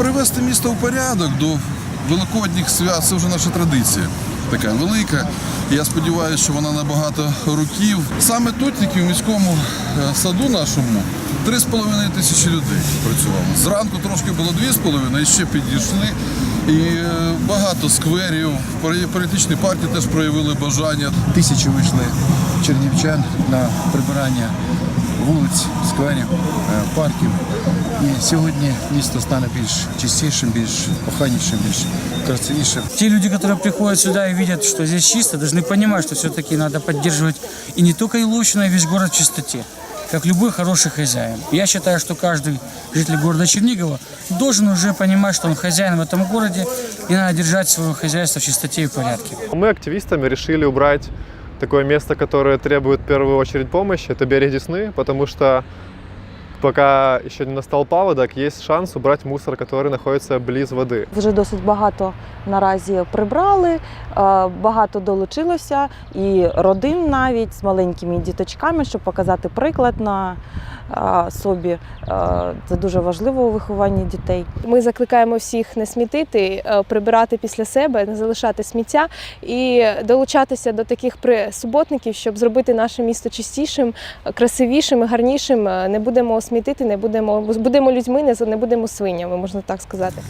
привести місто у порядок до великодніх свят це вже наша традиція. Така велика. Я сподіваюся, що вона на багато років. Саме тут, тільки в міському е, саду нашому, 3,5 тисячі людей працювало. Зранку трошки було 2,5, і ще підійшли. І е, багато скверів. Політичні партії теж проявили бажання. Тисячі вийшли чернівчан на прибирання вулиць, скверів, е, парків. І сьогодні місто стане більш чистішим, більш охайнішим, більш красивішим. Те люди, которые приходят сюда и видят, что здесь чисто, должны понимать, что все-таки надо поддерживать и не только Илучину, а и весь город в чистоте, как любой хороший хозяин. Я считаю, что каждый житель города Чернигова должен уже понимать, что он хозяин в этом городе, и надо держать свое хозяйство в чистоте и в порядке. Мы активистами решили убрать такое место, которое требует в первую очередь помощи. Это берег Десны, потому что пока еще не настал паводок, есть шанс убрать мусор, который находится близ воды. Вже досить багато наразі прибрали, е, багато долучилося, і родин навіть з маленькими діточками, щоб показати приклад на е, собі. Е, Це дуже важливо у вихованні дітей. Ми закликаємо всіх не смітити, е, прибирати після себе, не залишати сміття і долучатися до таких при- суботників, щоб зробити наше місто чистішим, красивішим і гарнішим. Е, Не будемо смітити, не будемо будемо людьми, не будемо свинями, можна так сказати.